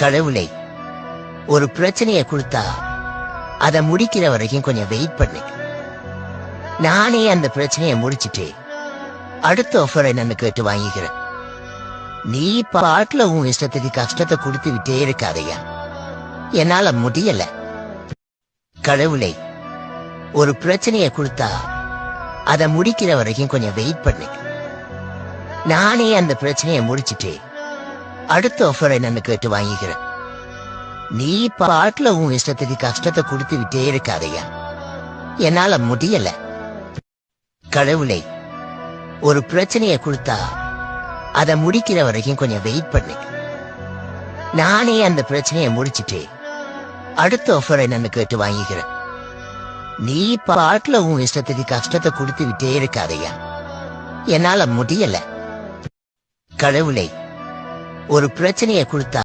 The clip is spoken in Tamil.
கடவுளை ஒரு பிரச்சனையை கொடுத்தா அதை முடிக்கிற வரைக்கும் கொஞ்சம் வெயிட் பண்ணு. நானே அந்த பிரச்சனையை முடிச்சிட்டு அடுத்த ஆஃபரை நான் கேட்டு வாங்கிக்கிறேன். நீ பாட்டுல உன் இஷ்டத்துக்கு கஷ்டத்தை கொடுத்து விட்டே இருக்காதையா என்னால முடியல. கடவுளை ஒரு பிரச்சனையை கொடுத்தா அதை முடிக்கிற வரைக்கும் கொஞ்சம் வெயிட் பண்ணு. நானே அந்த பிரச்சனையை முடிச்சிட்டு அடுத்த ஆஃபர் என்னன்னு கேட்டு வாங்கிக்கிறேன். நீ பாட்டுல உன் இஷ்டத்துக்கு கஷ்டத்தை கொடுத்து விட்டே இருக்காதையா. என்னால முடியல. கடவுளை ஒரு பிரச்சனையை கொடுத்தா அத முடிக்கிற வரைக்கும் கொஞ்சம் வெயிட் பண்ணு. நானே அந்த பிரச்சனையை முடிச்சிட்டு அடுத்த ஆஃபர் என்னன்னு கேட்டு வாங்கிக்கிறேன். நீ பாட்டுல உன் இஷ்டத்துக்கு கஷ்டத்தை கொடுத்து விட்டே இருக்காதையா. என்னால முடியல. கடவுளை ஒரு பிரச்சனையை கொடுத்தா